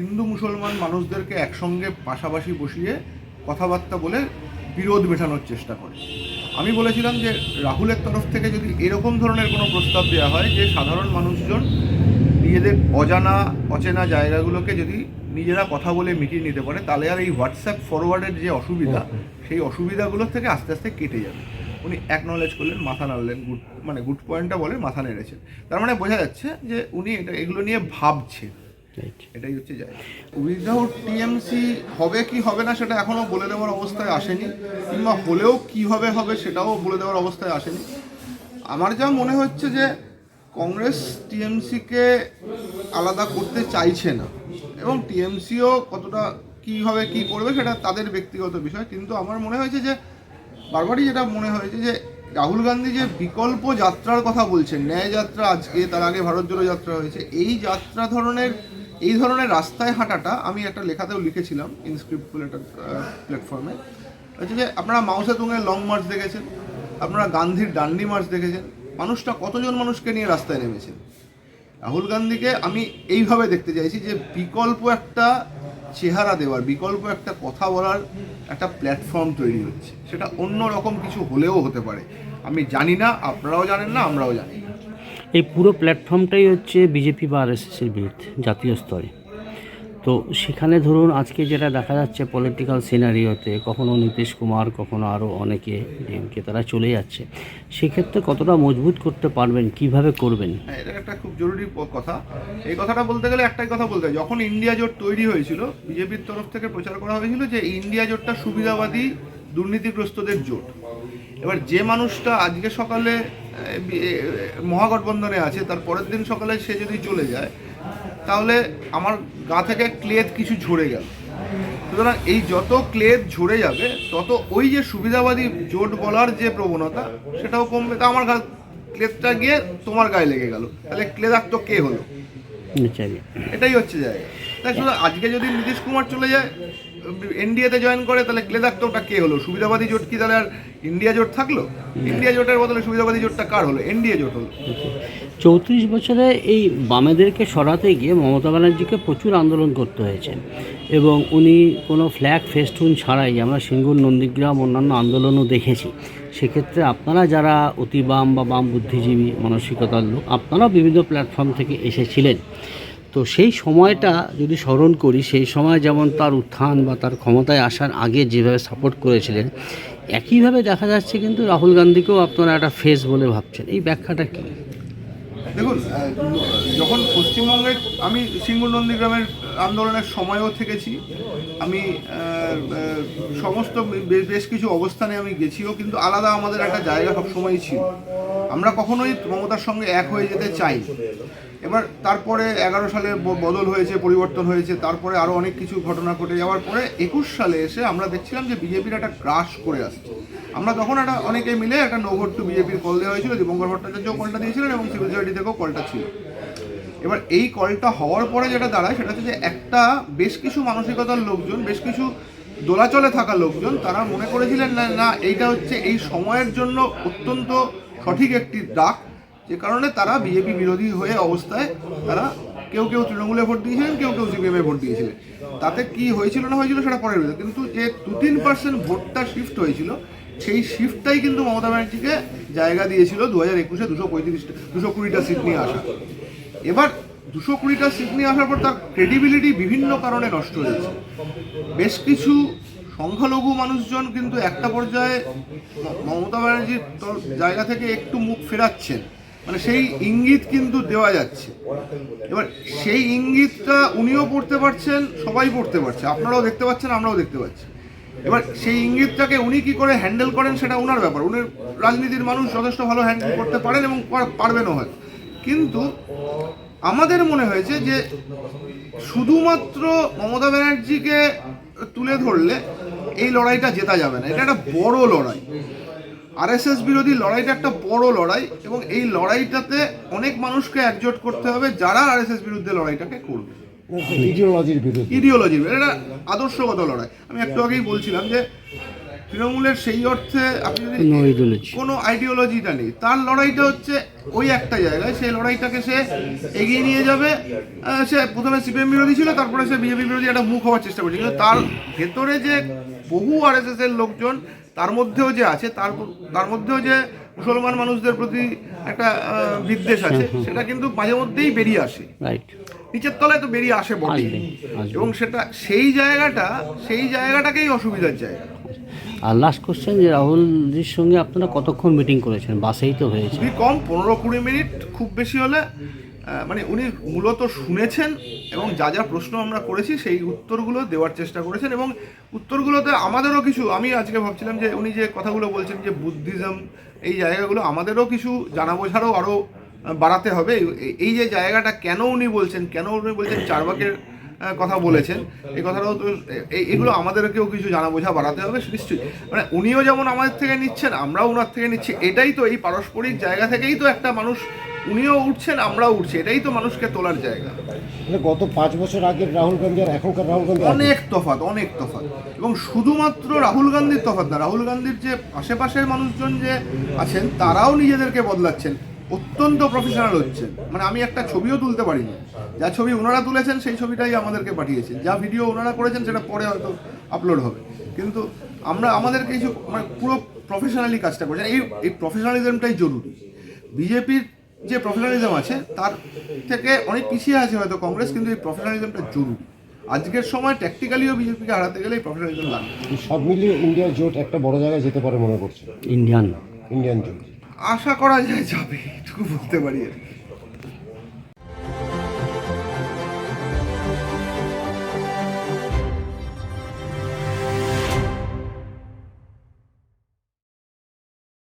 হিন্দু মুসলমান মানুষদেরকে একসঙ্গে পাশাপাশি বসিয়ে কথাবার্তা বলে বিরোধ মেটানোর চেষ্টা করে। আমি বলেছিলাম যে রাহুলের তরফ থেকে যদি এরকম ধরনের কোনো প্রস্তাব দেওয়া হয় যে সাধারণ মানুষজন নিজেদের অজানা অচেনা জায়গাগুলোকে যদি নিজেরা কথা বলে মিটিয়ে নিতে পারে তাহলে আর এই হোয়াটসঅ্যাপ ফরওয়ার্ডের যে অসুবিধা সেই অসুবিধাগুলোর থেকে আস্তে আস্তে কেটে যাবে। উনি অ্যাকনলেজ করলেন মাথা নাড়লেন গুড মানে গুড পয়েন্টটা বলে মাথা নেড়েছেন। তার মানে বোঝা যাচ্ছে যে উনি এটা এগুলো নিয়ে ভাবছেন। এটাই হচ্ছে জায়গা। উইদাউট টিএমসি হবে কি হবে না সেটা এখনও বলে দেওয়ার অবস্থায় আসেনি, কিংবা হলেও কীভাবে হবে সেটাও বলে দেওয়ার অবস্থায় আসেনি। আমার যা মনে হচ্ছে যে কংগ্রেস টিএমসিকে আলাদা করতে চাইছে না, এবং টিএমসিও কতটা কীভাবে কি করবে সেটা তাদের ব্যক্তিগত বিষয়, কিন্তু আমার মনে হয়েছে যে, বারবারই যেটা মনে হয়েছে যে, রাহুল গান্ধী যে বিকল্প যাত্রার কথা বলছেন, ন্যায় যাত্রা আজকে, তার আগে ভারত জোড়ো যাত্রা হয়েছে, এই যাত্রা ধরনের এই ধরনের রাস্তায় হাঁটাটা আমি একটা লেখাতেও লিখেছিলাম ইনস্ক্রিপ্ট বলে একটা প্ল্যাটফর্মে হচ্ছে যে আপনারা মাউসে তুঙের লং মার্চ দেখেছেন, আপনারা গান্ধীর ডান্ডি মার্চ দেখেছেন, মানুষটা কতজন মানুষকে নিয়ে রাস্তায় নেমেছেন? রাহুল গান্ধীকে আমি এইভাবে দেখতে চাইছি যে বিকল্প একটা চেহারা দেওয়ার, বিকল্প একটা কথা বলার একটা প্ল্যাটফর্ম তৈরি হচ্ছে। সেটা অন্য রকম কিছু হলেও হতে পারে। আমি জানি না, আপনারাও জানেন না, আমরাও জানি এই পুরো প্ল্যাটফর্মটাই হচ্ছে বিজেপি বা আরএসএসের বিরুদ্ধে, জাতীয় স্তরে। তো সেখানে ধরুন আজকে যেটা দেখা যাচ্ছে পলিটিক্যাল সিনারিওতে কখনো নীতিশ কুমার কখনো আরও অনেকে ডিএমকে তারা চলে যাচ্ছে, সেক্ষেত্রে কতটা মজবুত করতে পারবেন, কীভাবে করবেন? হ্যাঁ এটা একটা খুব জরুরি কথা। এই কথাটা বলতে গেলে একটাই কথা বলতে হয়, যখন ইন্ডিয়া জোট তৈরি হয়েছিল বিজেপির তরফ থেকে প্রচার করা হয়েছিল যে ইন্ডিয়া জোটটা সুবিধাবাদী দুর্নীতিগ্রস্তদের জোট। এবার যে মানুষটা আজকে সকালে মহাগঠবন্ধনে আছে তার পরের দিন সকালে সে যদি চলে যায় তাহলে আমার গা থেকে ক্লেদ কিছু ঝরে গেল। সুতরাং এই যত ক্লেদ ঝরে যাবে তত ওই যে সুবিধাবাদী জোট বলার যে প্রবণতা সেটাও কমবে। তা আমার গা ক্লেদটা গিয়ে তোমার গায়ে লেগে গেল। তাহলে ক্লেদাক্ত কে হলো? এটাই হচ্ছে জায়গা। তাই শুধু আজকে যদি নীতিশ কুমার চলে যায় এনডিএতে জয়েন করে, তাহলে ক্লেদাক্তটা কে হলো? সুবিধাবাদী জোট কি তাহলে আর ইন্ডিয়া জোট থাকল? ইন্ডিয়া জোটের বদলে সুবিধাবাদী জোটটা কার হলো? এনডিএ জোট হলো। চৌত্রিশ বছরে এই বামেদেরকে সরাতে গিয়ে মমতা ব্যানার্জিকে প্রচুর আন্দোলন করতে হয়েছে। এবং উনি কোনো ফ্ল্যাগ ফেস্টুন ছাড়াই আমরা সিঙ্গুর, নন্দীগ্রাম, অন্যান্য আন্দোলনও দেখেছি। সেক্ষেত্রে আপনারা যারা অতি বাম বা বাম বুদ্ধিজীবী, মানসিকতার লোক, আপনারাও বিভিন্ন প্ল্যাটফর্ম থেকে এসেছিলেন। তো সেই সময়টা যদি স্মরণ করি, সেই সময় যেমন তার উত্থান বা তার ক্ষমতায় আসার আগে যেভাবে সাপোর্ট করেছিলেন, একইভাবে দেখা যাচ্ছে কিন্তু রাহুল গান্ধীকেও আপনারা একটা ফেস বলে ভাবছেন। এই ব্যাখ্যাটা কী? দেখুন যখন পশ্চিমবঙ্গে আমি সিঙ্গুর নন্দীগ্রামের আন্দোলনের সময়ও থেকেছি। আমি সমস্ত বেশ কিছু অবস্থানে আমি গেছিও, কিন্তু আলাদা আমাদের একটা জায়গা সবসময়ই ছিল। আমরা কখনোই মমতার সঙ্গে এক হয়ে যেতে চাই এবার তারপরে এগারো সালে বদল হয়েছে, পরিবর্তন হয়েছে, তারপরে আরও অনেক কিছু ঘটনা ঘটে যাওয়ার পরে একুশ সালে এসে আমরা দেখছিলাম যে বিজেপির একটা ক্রাশ করে আসছে। আমরা তখন একটা অনেকে মিলে একটা নো টু বিজেপির কল দেওয়া হয়েছিল দীপঙ্কর ভট্টাচার্য কলটা দিয়েছিলেন এবং সিভিল সোসাইটি থেকেও কলটা ছিল। এবার এই কলটা হওয়ার পরে যেটা দাঁড়ায় সেটা হচ্ছে যে একটা বেশ কিছু মানসিকতার লোকজন, বেশ কিছু দোলাচলে থাকা লোকজন, তারা মনে করেছিলেন না না, এইটা হচ্ছে এই সময়ের জন্য অত্যন্ত সঠিক একটি ডাক যে কারণে তারা বিজেপি বিরোধী হয়ে অবস্থায় তারা কেউ কেউ তৃণমূলে ভোট দিয়েছিলেন, কেউ কেউ সিপিএমে ভোট দিয়েছিলেন। তাতে কি হয়েছিল না হয়েছিল সেটা পরের বিষয় কিন্তু যে দু তিন পার্সেন্ট ভোটটা শিফট হয়েছিল, সেই শিফটটাই কিন্তু মমতা ব্যানার্জিকে জায়গা দিয়েছিল দু হাজার একুশে দুশো পঁয়ত্রিশটা দুশো কুড়িটা সিট নিয়ে আসা। এবার দুশো কুড়িটা সিট নিয়ে আসার পর তার ক্রেডিবিলিটি বিভিন্ন কারণে নষ্ট হয়েছে। বেশ কিছু সংখ্যালঘু মানুষজন কিন্তু একটা পর্যায়ে মমতা ব্যানার্জির জায়গা থেকে একটু মুখ ফেরাচ্ছেন। মানে সেই ইঙ্গিত কিন্তু দেওয়া যাচ্ছে। এবার সেই ইঙ্গিতটা উনিও পড়তে পারছেন, সবাই পড়তে পারছে। আপনারাও দেখতে পাচ্ছেন, আমরাও দেখতে পাচ্ছি। এবার সেই ইঙ্গিতটাকে উনি কি করে হ্যান্ডেল করেন সেটা ওনার ব্যাপার। উনি রাজনীতির মানুষ, যথেষ্ট ভালো হ্যান্ডেল করতে পারেন এবং পার- পারবেনও হয়তো। কিন্তু আমাদের মনে হয়েছে যে শুধুমাত্র মমতা ব্যানার্জিকে তুলে ধরলে এই লড়াইটা জেতা যাবে না। এটা একটা বড় লড়াই। আরএসএস বিরোধী লড়াইটা একটা বড় লড়াই এবং এই লড়াইটাতে অনেক মানুষকে একজোট করতে হবে যারা আরএসএস বিরুদ্ধে লড়াইটাকে করবে। ইডিওলজির বিরুদ্ধে। ইডিওলজি এটা আদর্শগত লড়াই। আমি একটু আগেই বলছিলাম যে তৃণমূলের সেই অর্থে আপনি যদি কোনো আইডিওলজিটা নেই তার লড়াইটা হচ্ছে ওই একটা জায়গায়। সেই লড়াইটাকে সে এগিয়ে নিয়ে যাবে। সে প্রথমে সিপিএম বিরোধী ছিল তারপরে সে বিজেপি বিরোধী একটা মুখ হওয়ার চেষ্টা করছে। কিন্তু তার ভেতরে যে বহু আরএসএস এর লোকজন তার মধ্যেও যে আছে তার তার মধ্যেও যে মুসলমান মানুষদের প্রতি একটা বিদ্বেষ আছে সেটা কিন্তু মাঝে মধ্যেই বেরিয়ে আসে। রাইট নিচের তলায় তো বেরিয়ে আসে আসবে। এবং সেটা সেই জায়গাটা সেই জায়গাটাকেই অসুবিধার জায়গা। আর লাস্ট কোশ্চেন যে রাহুলজির সঙ্গে আপনারা কতক্ষণ মিটিং করেছেন? বাসেই তো হয়েছে। কম পনেরো কুড়ি মিনিট খুব বেশি হলে মানে উনি মূলত শুনেছেন এবং যা যা প্রশ্ন আমরা করেছি সেই উত্তরগুলো দেওয়ার চেষ্টা করেছেন এবং উত্তরগুলোতে আমাদেরও কিছু, আমি আজকে ভাবছিলাম যে উনি যে কথাগুলো বলছেন যে বুদ্ধিজম, এই জায়গাগুলো আমাদেরও কিছু জানা বোঝারও আরও বাড়াতে হবে। এই- যে জায়গাটা কেন উনি বলছেন, কেন উনি বলছেন চারবাকের কথা বলেছেন, এই কথাটাও তো এগুলো আমাদেরকেও কিছু জানা বোঝা বাড়াতে হবে নিশ্চয়ই। মানে উনিও যেমন আমাদের থেকে নিচ্ছেন, আমরাও ওনার থেকে নিচ্ছি, এটাই তো এই পারস্পরিক জায়গা থেকেই তো একটা মানুষ উনিও উঠছেন আমরাও উঠছি। এটাই তো মানুষকে তোলার জায়গা। মানে গত পাঁচ বছর আগের রাহুল গান্ধী আর এখনকার রাহুল গান্ধী অনেক তফাৎ অনেক তফাৎ। এবং শুধুমাত্র রাহুল গান্ধীর তফাৎ না রাহুল গান্ধীর যে আশেপাশের মানুষজন যে আছেন তারাও নিজেদেরকে বদলাচ্ছেন অত্যন্ত প্রফেশনাল হচ্ছেন। মানে আমি একটা ছবিও তুলতে পারিনি। যা ছবি ওনারা তুলেছেন সেই ছবিটাই আমাদেরকে পাঠিয়েছেন। যা ভিডিও ওনারা করেছেন সেটা পরে হয়তো আপলোড হবে। কিন্তু আমরা আমাদের কিছু মানে পুরো প্রফেশনালি কাজটা করছেন এই এই প্রফেশনালিজমটাই জরুরি। বিজেপির যে প্রফেশনালিজম আছে তার থেকে অনেক পিছিয়ে আছে হয়তো কংগ্রেস কিন্তু এই প্রফেশনালিজমটা জরুরি। আজকের সময় ট্যাকটিক্যালিও বিজেপিকে হারাতে গেলে এই প্রফেশনালিজম লাগবে। সব মিলিয়ে ইন্ডিয়া জোট একটা বড় জায়গায় যেতে পারে মনে করছে ইন্ডিয়ান ইন্ডিয়ান জোট। আশা করা যায় যাবে এটুকু বলতে পারি আর কি।